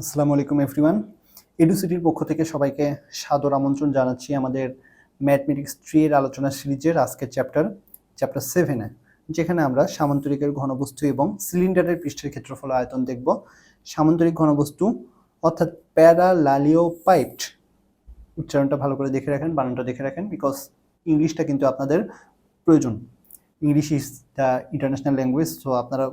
আসসালামু আলাইকুম এভরিওয়ান এডুসিটির পক্ষ থেকে সবাইকে সাদর আমন্ত্রণ জানাচ্ছি আমাদের ম্যাথমেটিক্স থ্রি এর আলোচনা সিরিজের আজকের চ্যাপ্টার চ্যাপ্টার সেভেনে যেখানে আমরা সামান্তরিকের ঘনবস্তু এবং সিলিন্ডারের পৃষ্ঠের ক্ষেত্রফল আয়তন দেখব। সামান্তরিক ঘনবস্তু, অর্থাৎ প্যারালালিও পাইপড উচ্চারণটা ভালো করে দেখে রাখেন, বানানটা দেখে রাখেন বিকজ ইংলিশটা কিন্তু আপনাদের প্রয়োজন। English is the international language so আপনারা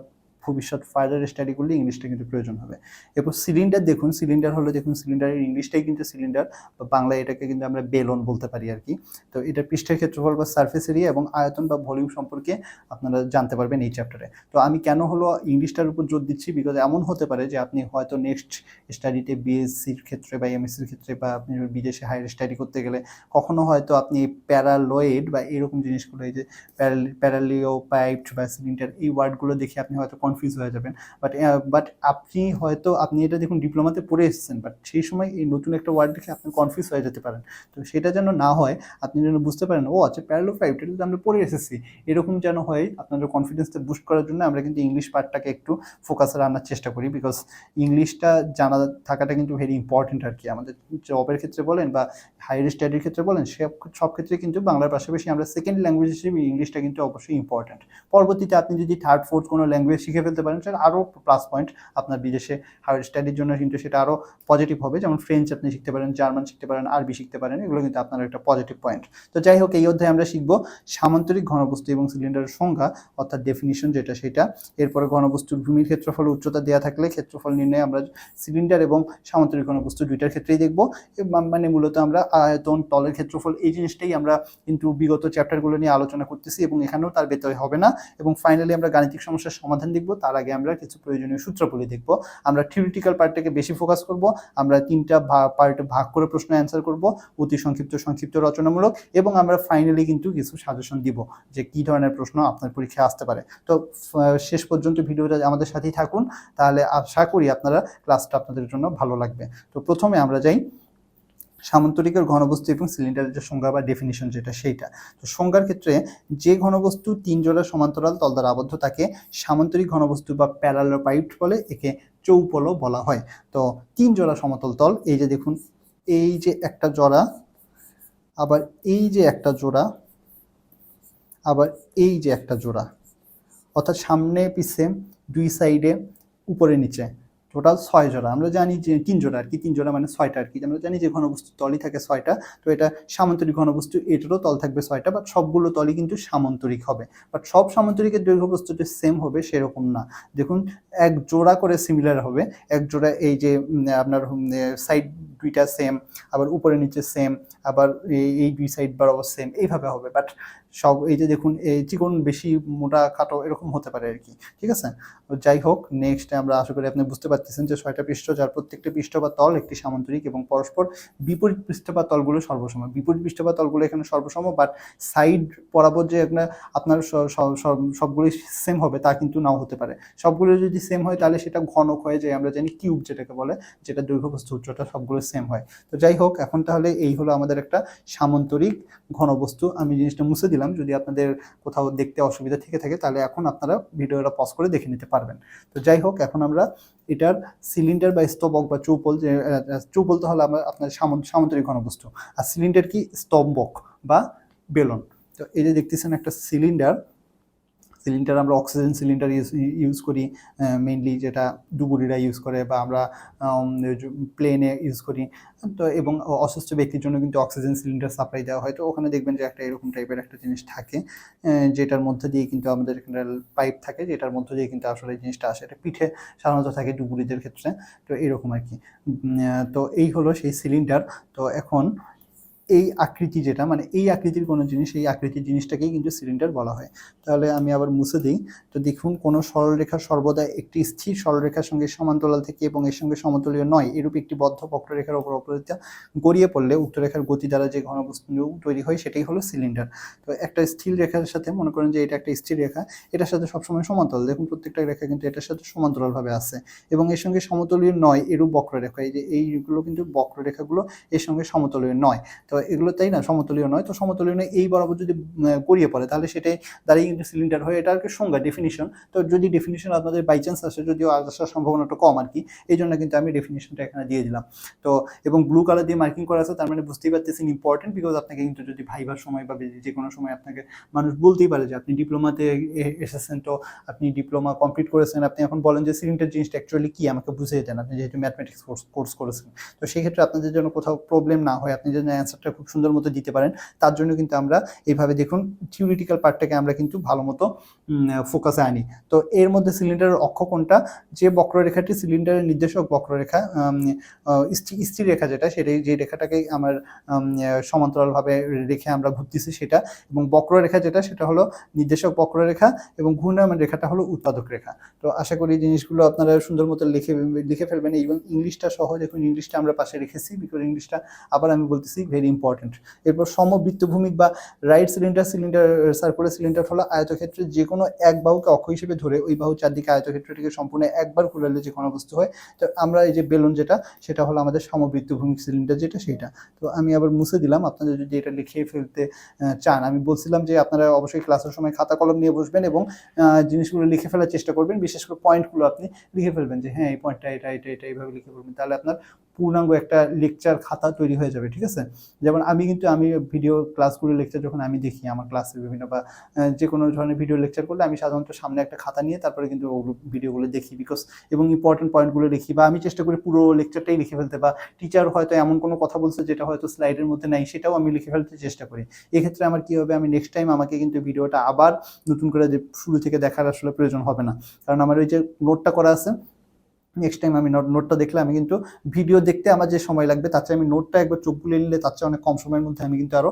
ভবিষ্যৎ ফার্দার স্টাডি করলে ইংলিশটা কিন্তু প্রয়োজন হবে। এরপর সিলিন্ডার দেখুন সিলিন্ডার হলো দেখুন সিলিন্ডারের ইংলিশটাই কিন্তু সিলিন্ডার বা বাংলায় এটাকে কিন্তু আমরা বেলন বলতে পারি আর কি। তো এটা পৃষ্ঠের ক্ষেত্রফল বা সার্ফেস এরিয়া এবং আয়তন বা ভলিউম সম্পর্কে আপনারা জানতে পারবেন এই চ্যাপ্টারে তো আমি কেন হলো ইংলিশটার উপর জোর দিচ্ছি? বিকজ এমন হতে পারে যে আপনি হয়তো নেক্সট স্টাডিতে বিএসসির ক্ষেত্রে বা এমএসসির ক্ষেত্রে বা আপনি বিদেশে হায়ার স্টাডি করতে গেলে কখনো হয়তো আপনি প্যারালয়েড বা এরকম জিনিসগুলো, এই যে প্যারালিও পাইপড বা সিলিন্ডার এই ওয়ার্ডগুলো দেখে আপনি হয়তো কনফিউজ হয়ে যাবেন। বাট বাট আপনি হয়তো, আপনি এটা দেখুন ডিপ্লোমাতে পড়ে এসেছেন বাট সেই সময় এই নতুন একটা ওয়ার্ড দেখে আপনি কনফিউজ হয়ে যেতে পারেন। তো সেটা যেন না হয়, আপনি যেন বুঝতে পারেন, ও আচ্ছা প্যারালো ফাইভ এটা তো আমরা পড়ে এসেছি। এরকম যেন হয় আপনাদের কনফিডেন্সটা বুস্ট করার জন্য আমরা কিন্তু ইংলিশ পার্টটাকে একটু ফোকাসে আনার চেষ্টা করি বিকজ ইংলিশটা জানা থাকাটা কিন্তু ভেরি ইম্পর্টেন্ট আর কি। আমাদের জবের ক্ষেত্রে বলেন বা হায়ার স্টাডির ক্ষেত্রে বলেন, সব সব ক্ষেত্রে কিন্তু বাংলার পাশাপাশি আমরা সেকেন্ড ল্যাঙ্গুয়েজ হিসেবে ইংলিশটা কিন্তু অবশ্যই ইম্পর্টেন্ট পরবর্তীতে আপনি যদি থার্ড ফোর্থ কোনো ল্যাঙ্গুয়েজ শিখে ফেলতে পারেন, সেটা আরও প্লাস পয়েন্ট আপনার বিদেশে হায়ার স্টাডির জন্য কিন্তু সেটা আরও পজিটিভ হবে। যেমন ফ্রেঞ্চ আপনি শিখতে পারেন জার্মান শিখতে পারেন আরবি শিখতে পারেন, এগুলো কিন্তু আপনার একটা পজিটিভ পয়েন্ট তো যাই হোক, এই অধ্যায়ে আমরা শিখব সামান্তরিক ঘনবস্তু এবং সিলিন্ডারের সংখ্যা অর্থাৎ ডেফিনিশন যেটা সেটা। এরপরে ঘনবস্তুর ভূমির ক্ষেত্রফল, উচ্চতা দেওয়া থাকলে ক্ষেত্রফল নির্ণয়ে আমরা সিলিন্ডার এবং সামান্তরিক ঘনবস্তু দুইটার ক্ষেত্রেই দেখব। মানে মূলত আমরা আয়তন, তলের ক্ষেত্রফল, এই জিনিসটাই আমরা কিন্তু বিগত চ্যাপ্টারগুলো নিয়ে আলোচনা করতেছি এবং এখানেও তার ব্যতয় হবে না। এবং ফাইনালি আমরা গাণিতিক সমস্যার সমাধান দেখব। তার আগে আমরা কিছু প্রয়োজনীয় সূত্রগুলি দেখব। আমরা থিওরিটিক্যাল পার্টটাকে বেশি ফোকাস করব, আমরা তিনটা পার্ট ভাগ করে প্রশ্ন অ্যান্সার করব, অতি সংক্ষিপ্ত সংক্ষিপ্ত, রচনামূলক, এবং আমরা ফাইনালি কিন্তু কিছু সাজেশন দিব যে কি ধরনের প্রশ্ন আপনার পরীক্ষায় আসতে পারে। তো শেষ পর্যন্ত ভিডিওটা আমাদের সাথেই থাকুন, তাহলে আশা করি আপনারা ক্লাসটা আপনাদের জন্য ভালো লাগবে। তো প্রথমে আমরা যাই সামান্তরিকের ঘনবস্তু এবং সিলিন্ডারের যে সংজ্ঞা বা ডেফিনিশন যেটা সেইটা। তো সংজ্ঞার ক্ষেত্রে যে ঘনবস্তু তিন জোড়া সমান্তরাল তল দ্বারা আবদ্ধ থাকে সামান্তরিক ঘনবস্তু বা প্যারালোপাইপড বলে, একে চৌপলও বলা হয়। তো তিন জোড়া সমতল তল, এই যে দেখুন, এই যে একটা জোড়া, আবার এই যে একটা জোড়া, আবার এই যে একটা জোড়া। অর্থাৎ সামনে, পিছে, দুই সাইডে উপরে, নিচে। টোটাল ছয় জোড়া। আমরা জানি যে তিন জোড়া আর কি, তিন জোড়া মানে ছয়টা আর কি। আমরা জানি যে ঘনবস্তু তলই থাকে ছয়টা, তো এটা সামান্তরিক ঘনবস্তু এটারও তল থাকবে ছয়টা বাট সবগুলো তলই কিন্তু সামান্তরিক হবে। বাট সব সামান্তরিকের দৈর্ঘ্য বস্তুটি সেম হবে, সেরকম না। দেখুন, এক জোড়া করে সিমিলার হবে। এক জোড়া এই যে আপনার সাইড দুইটা সেম আবার উপরে নিচে সেম আবার এই- দুই সাইড বরাবর সেম এইভাবে হবে। বাট সব, এই যে দেখুন, এই চিকন বেশি মোটা খাটো এরকম হতে পারে আর কি, ঠিক আছে? যাই হোক নেক্সট আমরা আশা করি আপনি বুঝতে পারতেছেন যে ছয়টা পৃষ্ঠ যার প্রত্যেকটি পৃষ্ঠ বা তল একটি সামান্তরিক এবং পরস্পর বিপরীত পৃষ্ঠ বা তলগুলো সর্বসম। বিপরীত পৃষ্ঠ বা তলগুলো এখানে সর্বসম বাট সাইড বরাবর যে আপনার আপনার স- স- সবগুলোই সেম হবে, তা কিন্তু নাও হতে পারে। সবগুলো যদি সেম হয়, তাহলে সেটা ঘনক হয়ে যায়, আমরা জানি কিউব যেটাকে বলে, যেটা দৈর্ঘ্য বস্তু উচ্চতা সবগুলো সেম হয়। তো যাই হোক, এখন তাহলে এই হলো আমাদের একটা সামান্তরিক ঘনবস্তু। আমি জিনিসটা মুছে দিলাম। যদি আপনাদের কোথাও দেখতে অসুবিধা থেকে থাকে, তাহলে এখন আপনারা ভিডিওটা পজ করে দেখে নিতে পারবেন। তো যাই হোক, এখন আমরা এটার সিলিন্ডার বা স্তবক বা চৌপল যে চৌপল তো আমরা আপনার সামন- সামান্তরিক ঘনবস্তু। আর সিলিন্ডার কি স্তম্ভক বা বেলন। তো এই যে দেখতেছেন একটা সিলিন্ডার সিলিন্ডার আমরা অক্সিজেন সিলিন্ডার ইউজ করি মেইনলি যেটা ডুবুরিরা ইউজ করে বা আমরা প্লেনে ইউজ করি। তো এবং অসুস্থ ব্যক্তির জন্য কিন্তু অক্সিজেন সিলিন্ডার সাপ্লাই দেওয়া হয়। তো ওখানে দেখবেন যে একটা এরকম টাইপের একটা জিনিস থাকে যেটার মধ্যে দিয়ে কিন্তু আমাদের এখানে পাইপ থাকে, যেটার মধ্যে দিয়ে কিন্তু আসলে জিনিসটা আসে। এটা পিঠে সাধারণত থাকে ডুবুরিদের ক্ষেত্রে। তো এরকম আর কি। তো এই হলো সেই সিলিন্ডার তো এখন এই আকৃতি যেটা মানে এই আকৃতির কোনো জিনিস, এই আকৃতির জিনিসটাকেই কিন্তু সিলিন্ডার বলা হয়। তাহলে আমি আবার মুছে দিই। তো দেখুন, কোনো সরলরেখা সর্বদা একটি স্থির সরলরেখার সঙ্গে সমান্তরাল থেকে এবং এর সঙ্গে সমতলীয় নয়, এরূপ একটি বদ্ধ বক্ররেখার ওপর অপরিতা গড়িয়ে পড়লে উক্ত রেখার গতি দ্বারা যে ঘনবস্তু তৈরি হয়, সেটাই হলো সিলিন্ডার তো একটা স্থির রেখার সাথে মনে করেন যে এটা একটা স্থির রেখা, এটার সাথে সবসময় সমান্তরাল। দেখুন, প্রত্যেকটা রেখা কিন্তু এটার সাথে সমান্তরালভাবে আছে এবং এর সঙ্গে সমতলীয় নয়, এরূপ বক্ররেখা। এই যে এইগুলো কিন্তু বক্ররেখাগুলো এর সঙ্গে সমতলীয় নয়। তো এগুলো তাই না সমতলীয় নয়। তো সমতলীয় নয়, এই বরাবর যদি গড়িয়ে পড়ে, তাহলে সেটাই দাঁড়িয়ে কিন্তু সিলিন্ডার হয় এটা আর কি সংজ্ঞা ডেফিনিশন তো যদি ডেফিনিশন আপনাদের বাই চান্স আসে, যদিও আসার সম্ভাবনাটা কম আর কি, এই জন্য কিন্তু আমি ডেফিনিশনটা এখানে দিয়ে দিলাম। তো, এবং ব্লু কালার দিয়ে মার্কিং করা আছে, তার মানে বুঝতেই পারতেছেন ইম্পর্টেন্ট বিকজ আপনাকে কিন্তু যদি ভাইবার সময় বা যে কোনো সময় আপনাকে মানুষ বলতেই পারে যে, আপনি ডিপ্লোমাতে এসেছেন, তো আপনি ডিপ্লোমা কমপ্লিট করেছেন, আপনি এখন বলেন যে সিলিন্ডার জিনিসটা অ্যাকচুয়ালি কী, আমাকে বুঝিয়ে দেন, আপনি যেহেতু ম্যাথমেটিক্স কোর্স কোর্স করেছেন। তো সেই ক্ষেত্রে আপনাদের জন্য কোথাও প্রবলেম না হয়, আপনি যেন অ্যান্সারটা খুব সুন্দর মতো দিতে পারেন। তার জন্য কিন্তু আমরা এইভাবে দেখুন থিওরিটিক্যাল পার্টটাকে আমরা কিন্তু ভালো মতো ফোকাসে আনি। তো এর মধ্যে সিলিন্ডারের অক্ষ কোনটা? যে বক্ররেখাটি সিলিন্ডারের নির্দেশক বক্ররেখা স্থির রেখা যেটা, সেটাই যে রেখাটাকে আমার সমান্তরালভাবে রেখে আমরা ঘুরতেছি সেটা। এবং বক্ররেখা যেটা, সেটা হলো নির্দেশক বক্ররেখা এবং ঘূর্ণায়মান রেখাটা হলো উৎপাদক রেখা। তো আশা করি জিনিসগুলো আপনারা সুন্দর মতো লিখে লিখে ফেলবেন। এবং ইংলিশটা সহ দেখুন, ইংলিশটা আমরা পাশে রেখেছি বিকজ ইংলিশটা আবার আমি বলতেছি ভেরি ইম্পর্টেন্ট এরপর সমবৃত্তভূমিক বা right cylinder cylinder circular cylinder হলো আয়তক্ষেত্রে যে কোনো এক বাহুকে অক্ষ হিসেবে ধরে ওই বাহু চারদিকে আয়তক্ষেত্রটিকে সম্পূর্ণ একবার ঘুরালে যে কোনো বস্তু হয়। তো আমরা এই যে বেলুন যেটা, সেটা হলো আমাদের সমবৃত্তভূমিক সিলিন্ডার যেটা, সেটা। তো আমি আবার মুছে দিলাম আপনারা যদি এটা লিখে ফেলতে চান, আমি বলছিলাম যে আপনারা অবশ্যই ক্লাসের সময় খাতা কলম নিয়ে বসবেন এবং জিনিসগুলো লিখে ফেলার চেষ্টা করবেন। বিশেষ করে পয়েন্টগুলো আপনি লিখে ফেলবেন যে হ্যাঁ এই পয়েন্টটা এটা এটা এটা, এইভাবে লিখে ফেলবেন তাহলে আপনার পূর্ণাঙ্গ একটা লেকচার খাতা তৈরি হয়ে যাবে, ঠিক আছে? যেমন আমি কিন্তু, আমি ভিডিও ক্লাসগুলো লেকচার যখন আমি দেখি, আমার ক্লাসের বিভিন্ন বা যে কোনো ধরনের ভিডিও লেকচার করলে আমি সাধারণত সামনে একটা খাতা নিয়ে তারপরে কিন্তু ওগুলো ভিডিওগুলো দেখি বিকজ এবং ইম্পর্টেন্ট পয়েন্টগুলো লিখি বা আমি চেষ্টা করি পুরো লেকচারটাই লিখে ফেলতে বা টিচার হয়তো এমন কোনো কথা বলছে যেটা হয়তো স্লাইডের মধ্যে নাই, সেটাও আমি লিখে ফেলতে চেষ্টা করি। এক্ষেত্রে আমার কী হবে, আমি নেক্সট টাইম আমাকে কিন্তু ভিডিওটা আবার নতুন করে যে শুরু থেকে দেখার আসলে প্রয়োজন হবে না। কারণ আমার ওই যে নোটটা করা আছে নেক্সট টাইম আমি নোট নোটটা দেখলে আমি কিন্তু ভিডিও দেখতে আমার যে সময় লাগবে, তার চেয়ে আমি নোটটা একবার চোখ বুলে নিলে তার চেয়ে অনেক কম সময়ের মধ্যে আমি কিন্তু আরও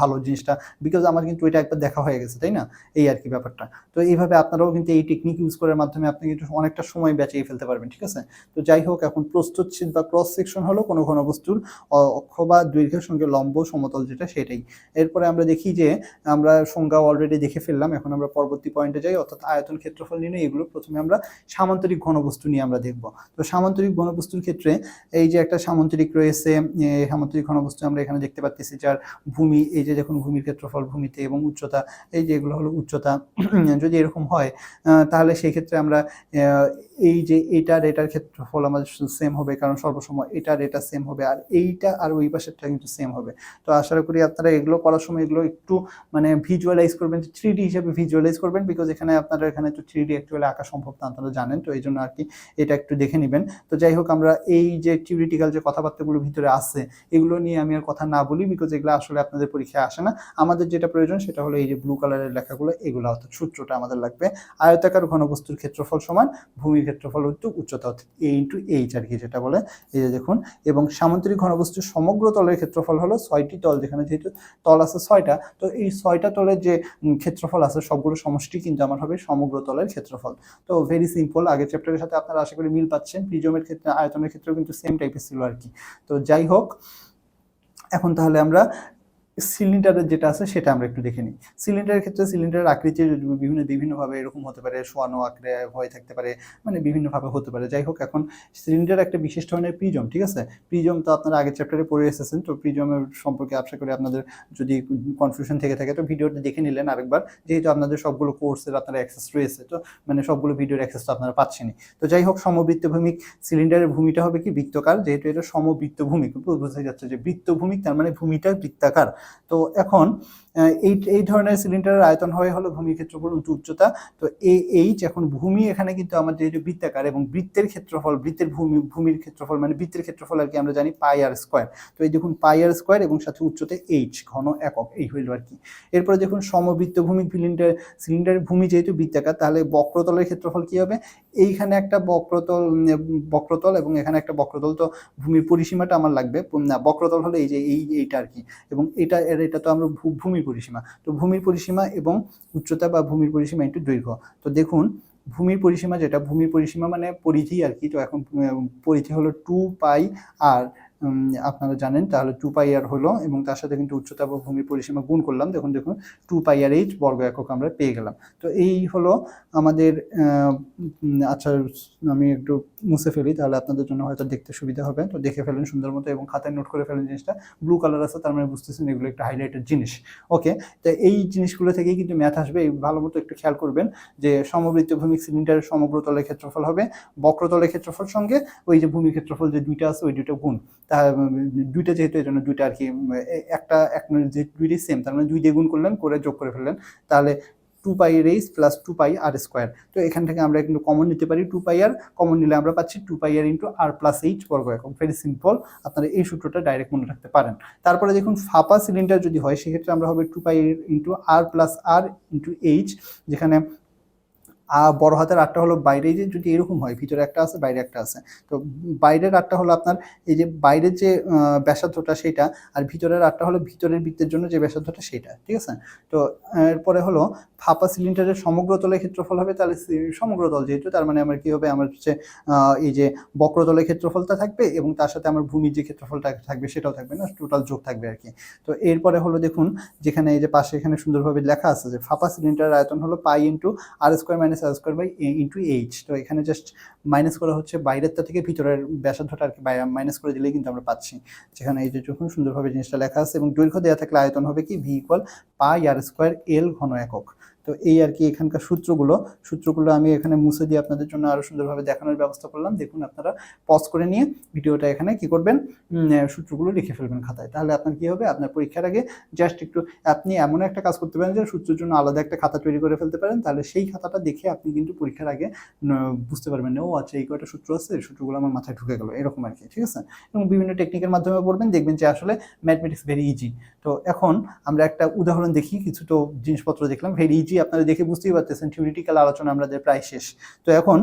ভালো জিনিসটা বিকজ আমার কিন্তু এটা একবার দেখা হয়ে গেছে, তাই না? এই আর কি ব্যাপারটা। তো এইভাবে আপনারাও কিন্তু এই টেকনিক ইউজ করার মাধ্যমে আপনি কিন্তু অনেকটা সময় বেঁচিয়ে ফেলতে পারবেন, ঠিক আছে? তো যাই হোক, এখন প্রস্তুচ্ছেদ বা ক্রস সেকশন হলো কোনো ঘনবস্তুর অক্ষ বা দৈর্ঘ্যের সঙ্গে লম্ব সমতল যেটা সেটাই। এরপরে আমরা দেখি যে আমরা সংজ্ঞা অলরেডি দেখে ফেললাম, এখন আমরা পরবর্তী পয়েন্টে যাই, অর্থাৎ আয়তন ক্ষেত্রফল নিয়ে এগুলো প্রথমে আমরা সামান্তরিক ঘনবস্তু নিয়ে আমরা দেখব। তো সামান্তরিক ঘনবস্তুর ক্ষেত্রে এই যে একটা সামান্তরিক রয়েছে সামান্তরিক ঘনবস্তু আমরা এখানে দেখতে পাচ্ছি যার ভূমি, এই যে দেখুন ভূমির ক্ষেত্রফল ভূমিতে এবং উচ্চতা, এই যে এগুলো হলো উচ্চতা। যদি এরকম হয় তাহলে সেই ক্ষেত্রে আমরা এই যে এটার এটার ক্ষেত্রফল আমাদের সেম হবে, কারণ সর্বসময় এটার এটা সেম হবে, আর এইটা আর ওই পাশেরটা কিন্তু সেম হবে। তো আশা করি আপনারা এগুলো করার সময় এগুলো একটু মানে ভিজুয়ালাইজ করবেন থ্রি ডি হিসেবে ভিজুয়ালাইজ করবেন বিকজ এখানে আপনারা এখানে তো থ্রি ডি অ্যাকচুয়ালি আঁকা সম্ভব না, আপনারা জানেন, তো এই জন্য আর কি এটা একটু দেখে নেবেন। তো যাই হোক, আমরা এই যে থিওরিটিক্যাল যে কথাবার্তাগুলো ভিতরে আছে, এগুলো নিয়ে আমি আর কথা না বলি বিকজ এগুলো আসলে আপনাদের পরীক্ষায় আসে না। আমাদের যেটা প্রয়োজন সেটা হলো এই যে ব্লু কালারের লেখাগুলো, এগুলো অর্থাৎ সূত্রটা আমাদের লাগবে। আয়তাকার ঘনবস্তুর ক্ষেত্রফল সমান, ভূমির ক্ষেত্রফল হচ্ছে উচ্চতা অর্থাৎ এ ইন্টু এইচ আর কি যেটা বলে। এই যে দেখুন, এবং সামান্তরিক ঘনবস্তুর সমগ্র তলের ক্ষেত্রফল হলো ছয়টি তল, যেখানে যেহেতু তল আছে ছয়টা, তো এই ছয়টা তলের যে ক্ষেত্রফল আছে সবগুলো সমষ্টি কিন্তু আমার হবে সমগ্র তলের ক্ষেত্রফল। তো ভেরি সিম্পল আগের চ্যাপ্টারের সাথে আপনারা আশা করি মিল পাচ্ছেন। প্রিজমের ক্ষেত্রে, আয়তনের ক্ষেত্রেও কিন্তু সেম টাইপের ছিল আর কি। তো যাই হোক, এখন তাহলে আমরা সিলিন্ডারের যেটা আছে সেটা আমরা একটু দেখে নিই। সিলিন্ডারের ক্ষেত্রে সিলিন্ডারের আকৃতি বিভিন্ন বিভিন্নভাবে এরকম হতে পারে শোয়ানো আঁকড়ে হয়ে থাকতে পারে মানে বিভিন্নভাবে হতে পারে। যাই হোক, এখন সিলিন্ডার একটা বিশেষ ধরনের প্রিজম ঠিক আছে? প্রিজম তো আপনারা আগের চ্যাপ্টারে পড়ে এসেছেন, তো প্রিজমের সম্পর্কে আশা করি আপনাদের যদি কনফিউশন থেকে থাকে, তো ভিডিওটা দেখে নিলেন আরেকবার। যেহেতু আপনাদের সবগুলো কোর্সের আপনারা অ্যাক্সেস রয়েছে, তো মানে সবগুলো ভিডিওর অ্যাক্সেস তো আপনারা পাচ্ছেনই। তো যাই হোক সমবৃত্তভূমিক সিলিন্ডারের ভূমিটা হবে কি বৃত্তকার, যেহেতু এটা সমবৃত্তভূমিক বোঝা যাচ্ছে যে বৃত্তভূমিক তার মানে ভূমিটা বৃত্তাকার। তো এখন এই এই ধরনের সিলিন্ডারের আয়তন হয় হলো ভূমি ক্ষেত্রফল উঁচু উচ্চতা। তো এই এইচ এখন ভূমি এখানে কিন্তু আমাদের যেহেতু বৃত্তাকার এবং বৃত্তের ক্ষেত্রফল, বৃত্তের ভূমি, ভূমির ক্ষেত্রফল মানে বৃত্তের ক্ষেত্রফল আর কি আমরা জানি পাই আর স্কোয়ার তো এই দেখুন পাই আর স্কোয়ার এবং সাথে উচ্চতে এইচ ঘন একক, এই হইল আর কি। এরপরে দেখুন সমবৃত্ত ভূমি সিলিন্ডার সিলিন্ডারের ভূমি যেহেতু বৃত্তাকার, তাহলে বক্রতলের ক্ষেত্রফল কি হবে? এইখানে একটা বক্রতল বক্রতল এবং এখানে একটা বক্রতল, তো ভূমির পরিসীমাটা আমার লাগবে। বক্রতল হলো এই যে, এই, এইটা আর কি। এবং এটা এর এটা তো আমরা ভূমির পরিসীমা। তো ভূমির পরিসীমা এবং উচ্চতা বা ভূমির পরিসীমা একটু দৈর্ঘ্য। তো দেখুন, ভূমির পরিসীমা যেটা, ভূমির পরিসীমা মানে পরিধি আর কি। তো এখন পরিধি হলো টু পাই আর আপনারা জানেন, তাহলে টু পাই আর হলো এবং তার সাথে কিন্তু উচ্চতা বা ভূমির পরিসীমা গুণ করলাম। দেখুন দেখুন টু পাই আর এইচ বর্গ একক আমরা পেয়ে গেলাম। তো এই হলো আমাদের আচ্ছা আমি একটু মুছে ফেলি, তাহলে আপনাদের জন্য হয়তো দেখতে সুবিধা হবে। তো দেখে ফেলেন সুন্দর মতো এবং খাতায় নোট করে ফেলেন জিনিসটা। ব্লু কালার আছে, তার মানে বুঝতেছেন এগুলো একটা হাইলাইটেড জিনিস। ওকে তো এই জিনিসগুলো থেকেই কিন্তু ম্যাথ আসবে। ভালো মতো একটু খেয়াল করবেন যে সমবৃত্ত ভূমিক সিলিন্ডারের সমগ্র তলের ক্ষেত্রফল হবে বক্রতলের ক্ষেত্রফল সঙ্গে, ওই যে ভূমি ক্ষেত্রফল যে দুইটা আছে, ওই দুইটা গুণ। দুইটা যেহেতু এই জন্য দুইটা আর কি একটা এক যে দুইটাই সেম তার মানে দুই দিয়ে গুণ করলেন, করে যোগ করে ফেললেন, তাহলে two pi raise plus two pi R square তো এখান থেকে আমরা কিন্তু কমন নিতে পারি টু পাই আর কমন নিলে আমরা পাচ্ছি two pi R into R plus H বর্গ একক। ভেরি সিম্পল আপনারা এই সূত্রটা ডাইরেক্ট মনে রাখতে পারেন। তারপরে দেখুন, ফাঁপা সিলিন্ডার যদি হয়, সেক্ষেত্রে আমরা হবে two pi into R plus R into H যেখানে বড় হাতের আটটা হলো বাইরে যে যদি এরকম হয়, ভিতরে একটা আছে, বাইরে একটা আছে। তো বাইরের আটটা হলো আপনার এই যে বাইরের যে ব্যাসার্ধটা সেটা আর ভিতরের আটটা হলো ভিতরের বৃত্তের জন্য যে ব্যাসার্ধটা সেটা, ঠিক আছে? তো এরপরে হলো ফাঁপা সিলিন্ডারের সমগ্র তলের ক্ষেত্রফল হবে তাহলে সমগ্র তল যেহেতু, তার মানে আমার কী হবে? আমার হচ্ছে এই যে বক্রতলের ক্ষেত্রফলটা থাকবে এবং তার সাথে আমার ভূমির যে ক্ষেত্রফলটা থাকবে সেটাও থাকবে না টোটাল যোগ থাকবে আর কি। তো এরপরে হলো দেখুন, যেখানে এই যে পাশে এখানে সুন্দরভাবে লেখা আছে যে ফাঁপা সিলিন্ডারের আয়তন হলো pi into R square minus R square by into H তো এখানে জাস্ট মাইনাস করা হচ্ছে বাইরেরটা থেকে ভিতরের ব্যাসার্ধটা আর কি মাইনাস করে দিলেই কিন্তু আমরা পাচ্ছি। যেখানে এই যে যখন সুন্দরভাবে জিনিসটা লেখা আছে এবং দৈর্ঘ্য দেওয়া থাকলে আয়তন হবে কি? V equal pi R square L ঘন একক। তো এই আর কি এখানকার সূত্রগুলো সূত্রগুলো আমি এখানে মুছে দিয়ে আপনাদের জন্য আরও সুন্দরভাবে দেখানোর ব্যবস্থা করলাম। দেখুন আপনারা পজ করে নিয়ে ভিডিওটা এখানে কি করবেন সূত্রগুলো লিখে ফেলবেন খাতায়। তাহলে আপনার কি হবে? আপনার পরীক্ষার আগে জাস্ট একটু আপনি এমন একটা কাজ করতে পারেন যে সূত্রের জন্য আলাদা একটা খাতা তৈরি করে ফেলতে পারেন। তাহলে সেই খাতাটা দেখে আপনি কিন্তু পরীক্ষার আগে বুঝতে পারবেন ও আচ্ছা এই কয়টা সূত্র আছে? সূত্রগুলো আমার মাথায় ঢুকে গেল। এরকম আর কি, ঠিক আছে? এবং বিভিন্ন টেকনিকের মাধ্যমে পড়বেন। দেখবেন যে আসলে ম্যাথমেটিক্স ভেরি ইজি তো এখন আমরা একটা উদাহরণ দেখি, কিছু তো জিনিসপত্র দেখলাম ভেরি ইজি আপনারা দেখে বুঝতেই পারতেছেন থিওরিটিক্যাল আলোচনা আমাদের প্রায় শেষ। তো এখন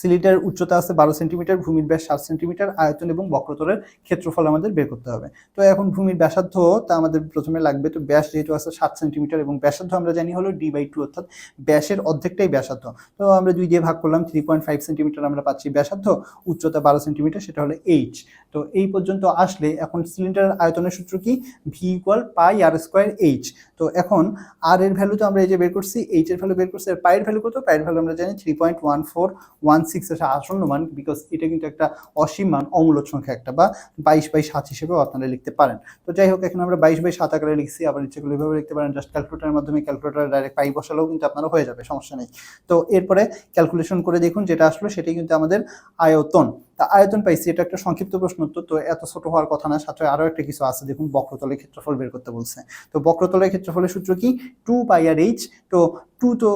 সিলিন্ডারের উচ্চতা আছে বারো সেন্টিমিটার ভূমির ব্যাস সাত সেন্টিমিটার আয়তন এবং বক্রতলের ক্ষেত্রফল আমাদের বের করতে হবে। তো এখন ভূমির ব্যাসার্ধ তা আমাদের প্রথমে লাগবে, তো ব্যাস যেহেতু আছে সাত সেন্টিমিটার এবং ব্যাসার্ধ আমরা জানি হলো ডি বাই টু অর্থাৎ ব্যাসের অর্ধেকটাই ব্যাসার্ধ। তো আমরা দুই দিয়ে ভাগ করলাম থ্রি পয়েন্ট ফাইভ সেন্টিমিটার আমরা পাচ্ছি ব্যাসার্ধ, উচ্চতা বারো সেন্টিমিটার সেটা হলো এইচ তো এই পর্যন্ত আসলে এখন সিলিন্ডারের আয়তনের সূত্র কি? V equal pi R square H তো এখন আর এর ভ্যালু তো আমরা এই যে বের করছি এইচ এর ভ্যালু বের করছি, আর পায়ের ভ্যালু কত? পায়ের ভ্যালু আমরা জানি three point one four one six এসে আসন্ন মান বিকজ এটা কিন্তু একটা অসীম মান, অমূলক সংখ্যা একটা, বা বাইশ বাই সাত হিসেবেও আপনারা লিখতে পারেন। তো যাই হোক, এখানে আমরা বাইশ বাই সাত আকারে লিখছি, আবার ইচ্ছে করলে এভাবে লিখতে পারেন জাস্ট ক্যালকুলেটারের মাধ্যমে ক্যালকুলেটার ডাইরেক্ট পাই বসালেও কিন্তু আপনারা হয়ে যাবে, সমস্যা নেই। তো এরপরে ক্যালকুলেশন করে দেখুন যেটা আসলো, সেটাই কিন্তু আমাদের আয়তন। তা আয়তন পাইছি, এটা একটা সংক্ষিপ্ত প্রশ্ন উত্তর, তো এত ছোট হওয়ার কথা না, সাথে আরও একটা কিছু আছে, দেখুন বক্রতলের ক্ষেত্রফল বের করতে বলছে। তো বক্রতলের ক্ষেত্রফলের সূত্র কি? টু পাই আর এইচ তো টু তো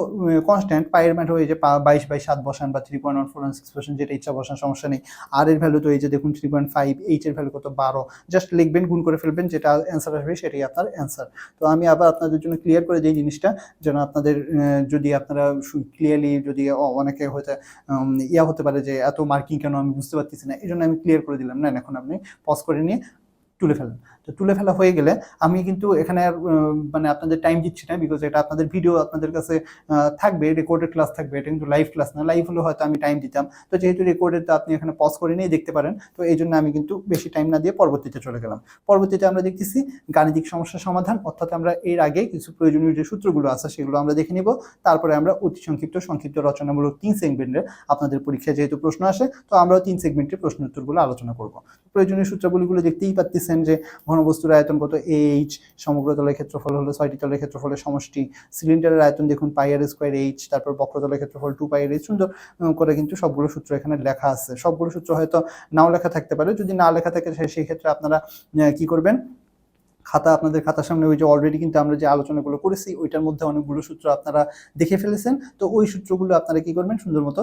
কনস্ট্যান্ট পায়ের ম্যাট হয়ে যে বাইশ বাই সাত বসান বা three point one four six percent যেটা ইচ্ছা বসান, সমস্যা নেই। আর এর ভ্যালু তো এই যে দেখুন থ্রি পয়েন্ট ফাইভ এইচ এর ভ্যালু কত? বারো। জাস্ট লিখবেন, গুণ করে ফেলবেন, যেটা অ্যান্সার আসবে, সেটাই আপনার অ্যান্সার তো আমি আবার আপনাদের জন্য ক্লিয়ার করে দিই জিনিসটা, যেন আপনাদের যদি আপনারা ক্লিয়ারলি যদি অনেকে হয়তো ইয়া হতে পারে যে, এত মার্কিং কেন আমি বুঝতে পারতেছি না। এই জন্য আমি ক্লিয়ার করে দিলাম। না এখন আপনি পজ করে নিয়ে তুলে ফেলেন। তো তুলে ফেলা হয়ে গেলে আমি কিন্তু এখানে আর মানে আপনাদের টাইম দিচ্ছি না বিকজ এটা আপনাদের ভিডিও আপনাদের কাছে থাকবে রেকর্ডেড ক্লাস থাকবে। এটা কিন্তু লাইভ ক্লাস না। লাইভ হলে হয়তো আমি টাইম দিতাম। তো যেহেতু রেকর্ডেড তো আপনি এখানে পজ করে নিয়ে দেখতে পারেন, তো এই জন্য আমি কিন্তু বেশি টাইম না দিয়ে পরবর্তীতে চলে গেলাম। পরবর্তীতে আমরা দেখতেছি গাণিতিক সমস্যার সমাধান, অর্থাৎ আমরা এর আগে কিছু প্রয়োজনীয় যে সূত্রগুলো আছে সেগুলো আমরা দেখে নিব। তারপরে আমরা অতি সংক্ষিপ্ত সংক্ষিপ্ত রচনামূলক তিন সেগমেন্টে আপনাদের পরীক্ষায় যেহেতু প্রশ্ন আসে, তো আমরাও তিন সেগমেন্টের প্রশ্ন উত্তরগুলো আলোচনা করব। প্রয়োজনীয় সূত্রাবলীগুলো দেখতেই পাচ্ছেন যে ঘনবস্তুর আয়তন কত এইচ সমগ্র তলের ক্ষেত্রফল হলো ছয়টি তলের ক্ষেত্রফলের সমষ্টি। সিলিন্ডারের আয়তন দেখুন পাইয়ার স্কোয়ার এইচ তারপর বক্রতলের ক্ষেত্রফল টু পাইয়ার এইচ সুন্দর করে কিন্তু সবগুলো সূত্র এখানে লেখা আছে। সবগুলো সূত্র হয়তো নাও লেখা থাকতে পারে। যদি না লেখা থাকে সেই ক্ষেত্রে আপনারা কি করবেন? খাতা, আপনাদের খাতার সামনে ওই যে অলরেডি কিন্তু আমরা যে আলোচনাগুলো করেছি, ওইটার মধ্যে অনেকগুলো সূত্র আপনারা দেখে ফেলেছেন। তো ওই সূত্রগুলো আপনারা কি করবেন? সুন্দর মতো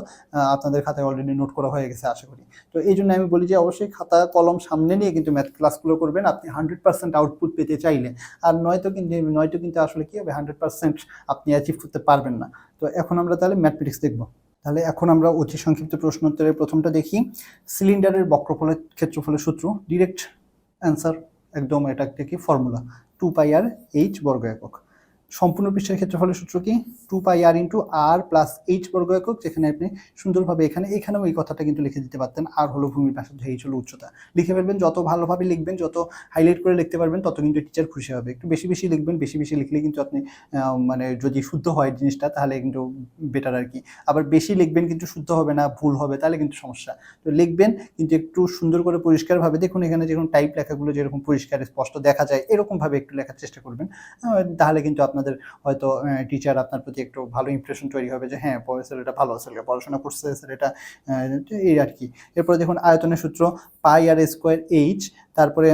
আপনাদের খাতায় অলরেডি নোট করা হয়ে গেছে, আশা করি। তো এই জন্য আমি বলি যে অবশ্যই খাতা, কলম সামনে নিয়ে কিন্তু ম্যাথ ক্লাসগুলো করবেন। আপনি হান্ড্রেড পার্সেন্ট আউটপুট পেতে চাইলে। আর নয়তো কিন্তু নয়তো কিন্তু আসলে কী হবে? হান্ড্রেড পার্সেন্ট আপনি অ্যাচিভ করতে পারবেন না। তো এখন আমরা তাহলে ম্যাথমেটিক্স দেখব। তাহলে এখন আমরা অতি সংক্ষিপ্ত প্রশ্ন উত্তরের প্রথমটা দেখি। সিলিন্ডারের বক্রফলের ক্ষেত্রফলের সূত্র ডিরেক্ট অ্যান্সার একদম এটা থেকে formula two pi R H বর্গ একক। সম্পূর্ণ পৃষ্ঠের ক্ষেত্রফলের সূত্র কি? Two pi R into R plus H বর্গ একক, যেখানে আপনি সুন্দরভাবে এখানে, এখানেও এই কথাটা কিন্তু লিখে দিতে পারতেন। আর হলো ভূমির ব্যাসার্ধ এইচ হলো উচ্চতা। লিখে ফেলবেন, যত ভালোভাবে লিখবেন, যত হাইলাইট করে লিখতে পারবেন, তত কিন্তু টিচার খুশি হবে। একটু বেশি বেশি লিখবেন, বেশি বেশি লিখলে কিন্তু আপনি মানে যদি শুদ্ধ হয় জিনিসটা, তাহলে কিন্তু বেটার আর কি। আবার বেশি লিখবেন কিন্তু শুদ্ধ হবে না, ভুল হবে, তাহলে কিন্তু সমস্যা। তো লিখবেন, কিন্তু একটু সুন্দর করে পরিষ্কারভাবে দেখুন, এখানে যেরকম টাইপ লেখাগুলো যেরকম পরিষ্কার, স্পষ্ট দেখা যায়, এরকমভাবে একটু লেখার চেষ্টা করবেন। তাহলে কিন্তু আপনাদের হয়তো টিচার আপনার প্রতি একটু ভালো ইমপ্রেশন তৈরি হবে যে হ্যাঁ এটা ভালো ছেলে পড়াশোনা করছে এটা এই আর কি এরপরে দেখুন আয়তনের সূত্র, পাই আর স্কোয়ার এইচ, তারপরে